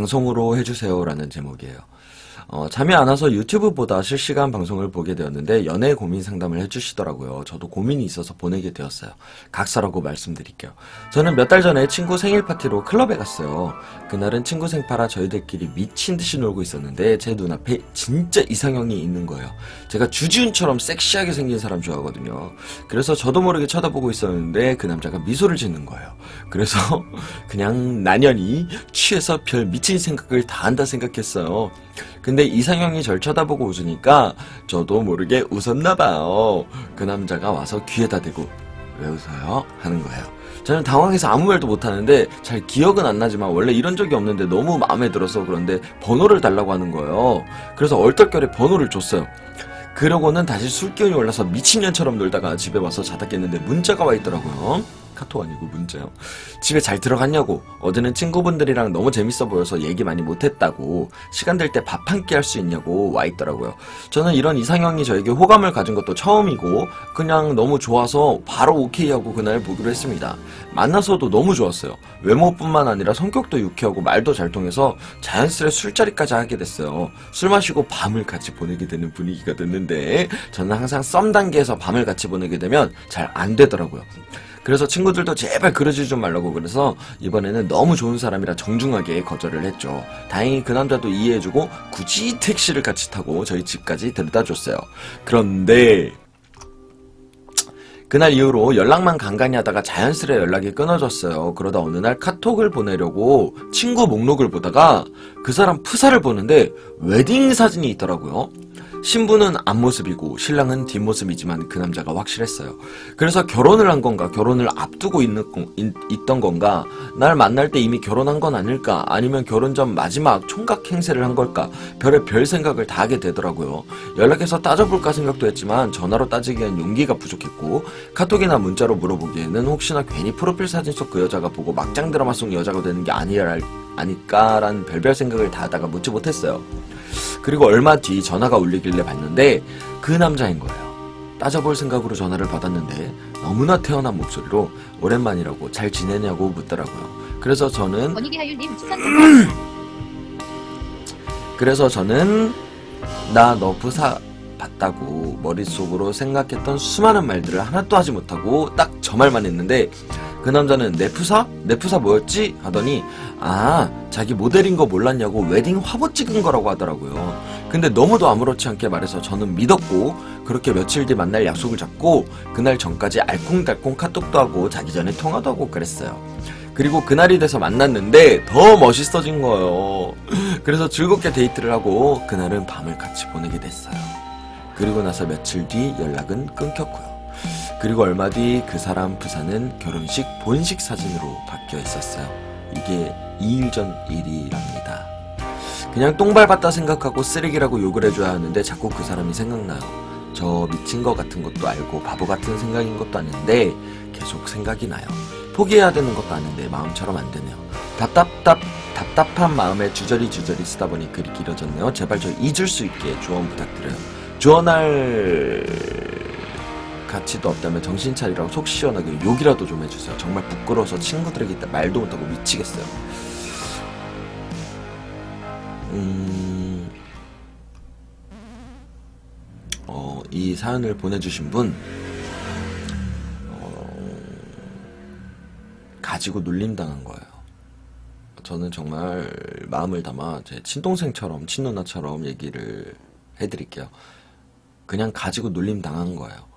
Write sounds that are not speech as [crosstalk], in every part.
방송으로 해주세요라는 제목이에요. 어, 잠이 안 와서 유튜브보다 실시간 방송을 보게 되었는데 연애 고민 상담을 해주시더라고요. 저도 고민이 있어서 보내게 되었어요. 각서라고 말씀드릴게요. 저는 몇 달 전에 친구 생일 파티로 클럽에 갔어요. 그날은 친구 생파라 저희들끼리 미친 듯이 놀고 있었는데 제 눈앞에 진짜 이상형이 있는 거예요. 제가 주지훈처럼 섹시하게 생긴 사람 좋아하거든요. 그래서 저도 모르게 쳐다보고 있었는데 그 남자가 미소를 짓는 거예요. 그래서 [laughs] 그냥 난연히 취해서 별 미친 생각을 다 한다 생각했어요. 근데 이상형이 절 쳐다보고 웃으니까 저도 모르게 웃었나봐요. 그 남자가 와서 귀에다 대고 왜 웃어요? 하는 거예요. 저는 당황해서 아무 말도 못하는데 잘 기억은 안 나지만 원래 이런 적이 없는데 너무 마음에 들어서 그런데 번호를 달라고 하는 거예요. 그래서 얼떨결에 번호를 줬어요. 그러고는 다시 술기운이 올라서 미친년처럼 놀다가 집에 와서 자다 깼는데 문자가 와 있더라고요. 카톡 아니고 문자요. 집에 잘 들어갔냐고. 어제는 친구분들이랑 너무 재밌어 보여서 얘기 많이 못했다고. 시간 될 때 밥 한 끼 할 수 있냐고 와 있더라고요. 저는 이런 이상형이 저에게 호감을 가진 것도 처음이고 그냥 너무 좋아서 바로 오케이 하고 그날 보기로 했습니다. 만나서도 너무 좋았어요. 외모뿐만 아니라 성격도 유쾌하고 말도 잘 통해서 자연스레 술자리까지 하게 됐어요. 술 마시고 밤을 같이 보내게 되는 분위기가 됐는데 저는 항상 썸 단계에서 밤을 같이 보내게 되면 잘 안 되더라고요. 그래서 친구들도 제발 그러지 좀 말라고 그래서 이번에는 너무 좋은 사람이라 정중하게 거절을 했죠. 다행히 그 남자도 이해해주고 굳이 택시를 같이 타고 저희 집까지 데려다 줬어요. 그런데 그날 이후로 연락만 간간히 하다가 자연스레 연락이 끊어졌어요. 그러다 어느 날 카톡을 보내려고 친구 목록을 보다가 그 사람 프사를 보는데 웨딩 사진이 있더라고요. 신부는 앞모습이고 신랑은 뒷모습이지만 그 남자가 확실했어요. 그래서 결혼을 한 건가, 결혼을 앞두고 있는, 있던 건가, 날 만날 때 이미 결혼한 건 아닐까, 아니면 결혼 전 마지막 총각 행세를 한 걸까, 별의 별 생각을 다 하게 되더라고요. 연락해서 따져볼까 생각도 했지만 전화로 따지기엔 용기가 부족했고, 카톡이나 문자로 물어보기에는 혹시나 괜히 프로필 사진 속 그 여자가 보고 막장 드라마 속 여자가 되는 게 아니라, 아닐까라는 별별 생각을 다 하다가 묻지 못했어요. 그리고 얼마 뒤 전화가 울리길래 봤는데 그 남자인 거예요. 따져볼 생각으로 전화를 받았는데 너무나 태어난 목소리로 오랜만이라고 잘 지내냐고 묻더라고요. 그래서 저는. [clears throat] 그래서 저는 나 너 부사 봤다고 머릿속으로 생각했던 수많은 말들을 하나도 하지 못하고 딱 저 말만 했는데 그 남자는? 내 푸사 뭐였지? 하더니 아 자기 모델인 거 몰랐냐고 웨딩 화보 찍은 거라고 하더라고요. 근데 너무도 아무렇지 않게 말해서 저는 믿었고 그렇게 며칠 뒤 만날 약속을 잡고 그날 전까지 알콩달콩 카톡도 하고 자기 전에 통화도 하고 그랬어요. 그리고 그날이 돼서 만났는데 더 멋있어진 거예요. [clears throat] 그래서 즐겁게 데이트를 하고 그날은 밤을 같이 보내게 됐어요. 그리고 나서 며칠 뒤 연락은 끊겼고요. 그리고 얼마 뒤 그 사람 부산은 결혼식 본식 사진으로 바뀌어 있었어요. 이게 2일 전 일이랍니다. 그냥 똥 밟았다 생각하고 쓰레기라고 욕을 해줘야 하는데 자꾸 그 사람이 생각나요. 저 미친 것 같은 것도 알고 바보 같은 생각인 것도 아는데 계속 생각이 나요. 포기해야 되는 것도 아는데 마음처럼 안 되네요. 답답답 답답한 마음에 주저리 주저리 쓰다 보니 글이 길어졌네요. 제발 저 잊을 수 있게 조언 부탁드려요. 조언할 가치도 없다면 정신 차리라고 속 시원하게 욕이라도 좀 해주세요. 정말 부끄러워서 친구들에게 말도 못하고 미치겠어요. 음, 어, 이 사연을 보내주신 분, 어, 가지고 눌림당한 거예요. 저는 정말 마음을 담아 제 친동생처럼, 친누나처럼 얘기를 해드릴게요. 그냥 가지고 눌림 당한 거예요.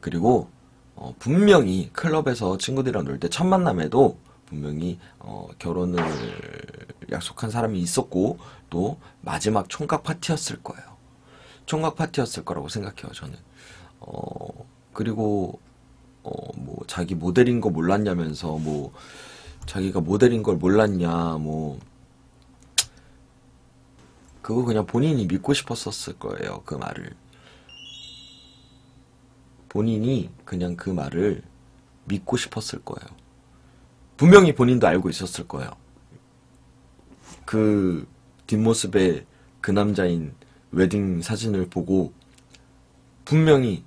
그리고 어, 분명히 클럽에서 친구들이랑 놀 때 첫 만남에도 분명히 어, 결혼을 약속한 사람이 있었고 또 마지막 총각 파티였을 거예요. 총각 파티였을 거라고 생각해요. 저는. 어, 그리고 어, 뭐 자기 모델인 거 몰랐냐면서 뭐 자기가 모델인 걸 몰랐냐 뭐 그거 그냥 본인이 믿고 싶었었을 거예요. 그 말을. 본인이 그냥 그 말을 믿고 싶었을 거예요. 분명히 본인도 알고 있었을 거예요. 그 뒷모습에 그 남자인 웨딩 사진을 보고 분명히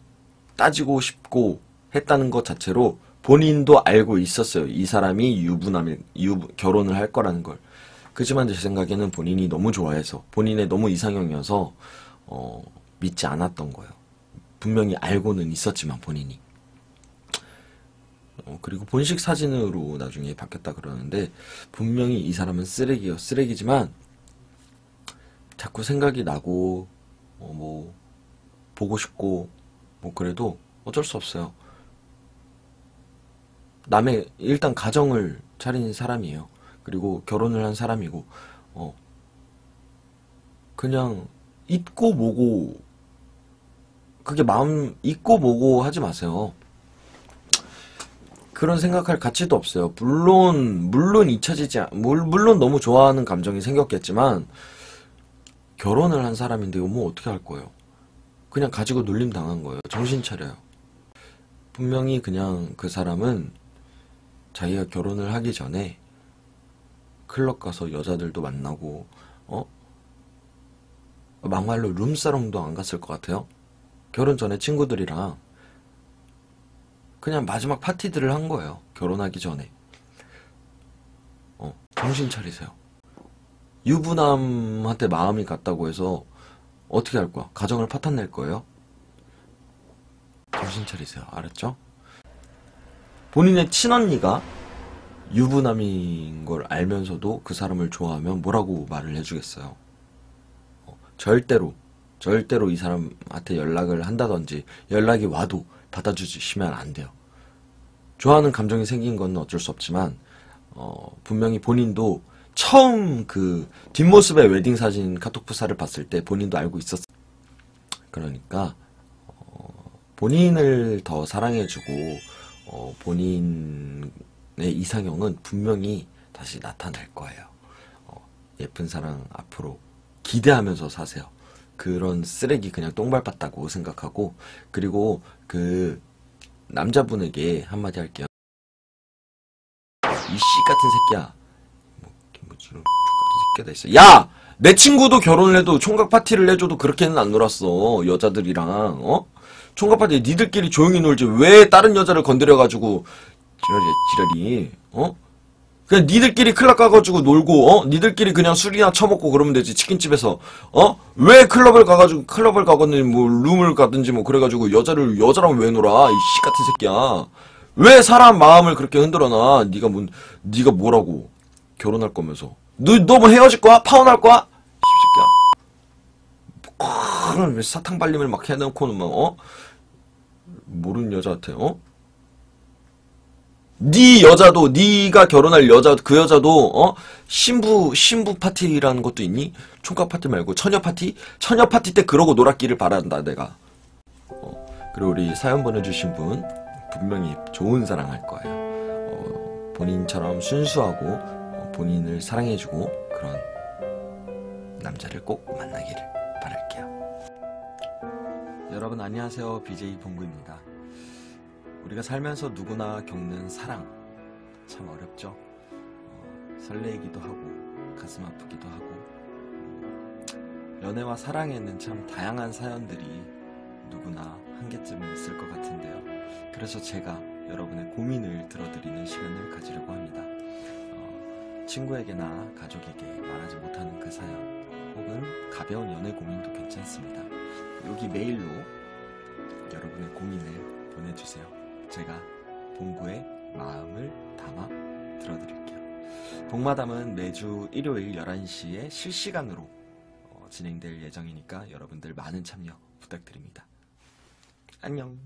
따지고 싶고 했다는 것 자체로 본인도 알고 있었어요. 이 사람이 유부남이 유 결혼을 할 거라는 걸. 그지만 제 생각에는 본인이 너무 좋아해서 본인의 너무 이상형이어서 어, 믿지 않았던 거예요. 분명히 알고는 있었지만 본인이. 어, 그리고 본식 사진으로 나중에 바뀌었다 그러는데 분명히 이 사람은 쓰레기요 쓰레기지만 자꾸 생각이 나고 어, 뭐 보고 싶고 뭐 그래도 어쩔 수 없어요. 남의 일단 가정을 차린 사람이에요. 그리고 결혼을 한 사람이고 어 그냥 잊고 뭐고 그게 마음 잊고 뭐고 하지 마세요. 그런 생각할 가치도 없어요. 물론 물론 잊혀지지 물론 너무 좋아하는 감정이 생겼겠지만 결혼을 한 사람인데 뭐 어떻게 할 거예요? 그냥 가지고 놀림 당한 거예요. 정신 차려요. 분명히 그냥 그 사람은 자기가 결혼을 하기 전에 클럽 가서 여자들도 만나고 어 막말로 룸사롱도 안 갔을 것 같아요. 결혼 전에 친구들이랑 그냥 마지막 파티들을 한 거예요. 결혼하기 전에. 어, 정신 차리세요. 유부남한테 마음이 갔다고 해서 어떻게 할 거야? 가정을 파탄 낼 거예요? 정신 차리세요. 알았죠? 본인의 친언니가 유부남인 걸 알면서도 그 사람을 좋아하면 뭐라고 말을 해주겠어요? 어, 절대로, 절대로 이 사람한테 연락을 한다든지 연락이 와도 받아주시면 안 돼요. 좋아하는 감정이 생긴 건 어쩔 수 없지만, 어, 분명히 본인도 처음 그 뒷모습의 웨딩 사진 카톡 프사를 봤을 때 본인도 알고 있었어요. 그러니까, 어, 본인을 더 사랑해주고, 어, 본인의 이상형은 분명히 다시 나타날 거예요. 어, 예쁜 사랑 앞으로 기대하면서 사세요. 그런 쓰레기 그냥 똥 밟았다고 생각하고, 그리고 그 남자분에게 한마디 할게요. 이 씨 같은 새끼야. 뭐, 김부지로 X같은 새끼가 다 있어. 야! 내 친구도 결혼을 해도 총각 파티를 해줘도 그렇게는 안 놀았어. 여자들이랑, 어? 총각 파티 니들끼리 조용히 놀지. 왜 다른 여자를 건드려가지고, 지랄이, 지랄이, 어? 그냥 니들끼리 클럽 가가지고 놀고, 어? 니들끼리 그냥 술이나 처먹고 그러면 되지, 치킨집에서. 어? 왜 클럽을 가가지고, 클럽을 가거든지, 뭐, 룸을 가든지, 뭐, 그래가지고, 여자를, 여자랑 왜 놀아? 이 씨 같은 새끼야. 왜 사람 마음을 그렇게 흔들어놔? 니가 뭔, 니가 뭐라고. 결혼할 거면서. 너, 너 뭐 헤어질 거야? 파혼할 거야? 이 새끼야. 그런 왜 사탕 발림을 막 해놓고는 막, 어? 모르는 여자한테, 어? 네 여자도 네가 결혼할 여자 그 여자도 어 신부 신부 파티라는 것도 있니? 총각 파티 말고 처녀 파티? 처녀 파티 때 그러고 놀았기를 바란다 내가. 어, 그리고 우리 사연 보내주신 분 분명히 좋은 사랑 할 거예요. 어, 본인처럼 순수하고 어, 본인을 사랑해주고 그런 남자를 꼭 만나기를 바랄게요. 여러분 안녕하세요 BJ 봉구입니다. 우리가 살면서 누구나 겪는 사랑 참 어렵죠. 어, 설레이기도 하고 가슴 아프기도 하고 음, 연애와 사랑에는 참 다양한 사연들이 누구나 한 개쯤은 있을 것 같은데요. 그래서 제가 여러분의 고민을 들어드리는 시간을 가지려고 합니다. 어, 친구에게나 가족에게 말하지 못하는 그 사연 혹은 가벼운 연애 고민도 괜찮습니다. 여기 메일로 여러분의 고민을 보내주세요. 제가 봉구의 마음을 담아 들어드릴게요. 봉마담은 매주 일요일 11시에 실시간으로 어, 진행될 예정이니까 여러분들 많은 참여 부탁드립니다. 안녕.